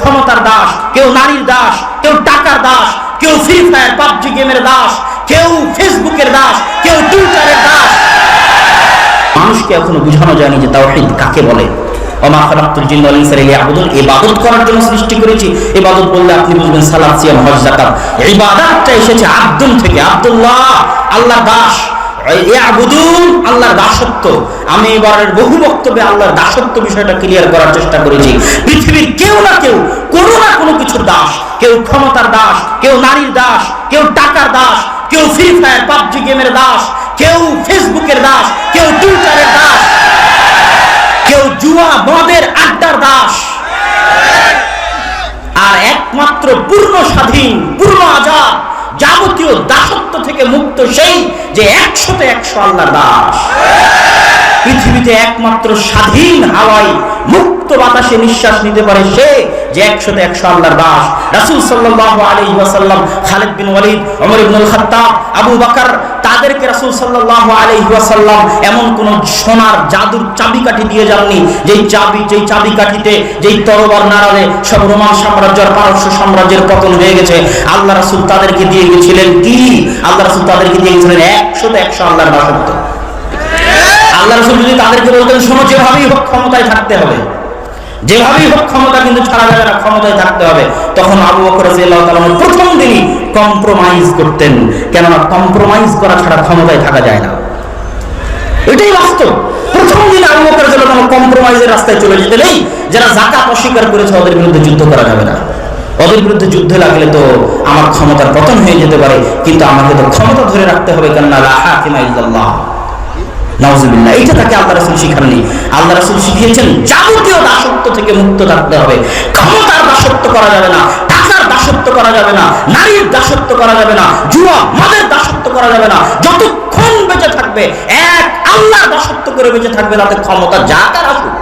ক্ষমতার দাস, কেউ নারীর দাস, কেউ টাকার দাস, কেউ ফ্রি ফায়ার পাবজি গেমের দাস, কেউ ফেসবুকের দাস, কেউ টুইটারের দাস। মানুষকে এখনও বোঝানো যায়নি যে তাওহীদ কাকে বলে। জন্য সৃষ্টি করেছি। এসেছে আব্দুল থেকে আব্দুল্লাহ আল্লাহ দাস। দাস। কেউ ফেসবুকের দাস, কেউ টুইটারের দাস, কেউ জুয়া আড্ডার দাস। আর একমাত্র পূর্ণ স্বাধীন যাবতীয় দাসত্ব থেকে মুক্ত সেই যে একশোতে একশো আল্লাহ দাস। পৃথিবীতে একমাত্র স্বাধীন হাওয়াই মুক্ত বাতাসে নিঃশ্বাস নিতে পারে সে যে একশোতে একশো আল্লাহর দাস রাসূল সাল্লাল্লাহু আলাইহি ওয়াসাল্লাম, খালিদ বিন ওয়ালিদ, ওমর ইবনুল খাত্তাব, আবু বকর, তাদেরকে রাসূল সাল্লাল্লাহু আলাইহি ওয়াসাল্লাম এমন কোন সোনার জাদুর চাবিকাঠি দিয়ে যাননি, যেই চাবি, যেই চাবিকাঠিতে, যেই তরবার নাড়ালে সব রোমান সাম্রাজ্য আর পারস্য সাম্রাজ্যের পতন হয়ে গেছে। আল্লাহ রাসুল তাদেরকে দিয়ে গেছিলেন কি? আল্লাহ রাসুল তাদেরকে দিয়ে গেছিলেন একশোতে একশো আল্লাহর দাসত্ব আল্লাহ রসুল যদি তাদেরকে বলতেন, শোনো, যেভাবেই হোক ক্ষমতায় থাকতে হবে। যেভাবেই হোক ক্ষমতা কিন্তু ছাড়া যাবে না, ক্ষমতায় থাকতে হবে। তখন আবু বকর প্রথম দিনই কম্প্রোমাইজ করতেন। কেননা কম্প্রোমাইজ করা ছাড়া ক্ষমতায় থাকা যায় না। এটাই বাস্তব। প্রথম দিন আবু বকর কম্প্রোমাইজের রাস্তায় চলে যেতে নেই, যারা যাকাত অস্বীকার করেছে, ওদের বিরুদ্ধে যুদ্ধ করা যাবে না। ওদের বিরুদ্ধে যুদ্ধে লাগলে তো আমার ক্ষমতার পতন হয়ে যেতে পারে, কিন্তু আমাকে তো ক্ষমতা ধরে রাখতে হবে, কেননা লা হাকিমা ইল্লাল্লাহ। তাকে আল্লাহ রাসুল শিখাননি। আল্লাহ রাসুল শিখিয়েছেন, যাবতীয় দাসত্ব থেকে মুক্ত থাকতে হবে। ক্ষমতার দাসত্ব করা যাবে না, টাকার দাসত্ব করা যাবে না, নারীর দাসত্ব করা যাবে না জুয়া মদের দাসত্ব করা যাবে না। যতক্ষণ বেঁচে থাকবে, এক আল্লাহর দাসত্ব করে বেঁচে থাকবে, তাতে ক্ষমতা যা তার আসুক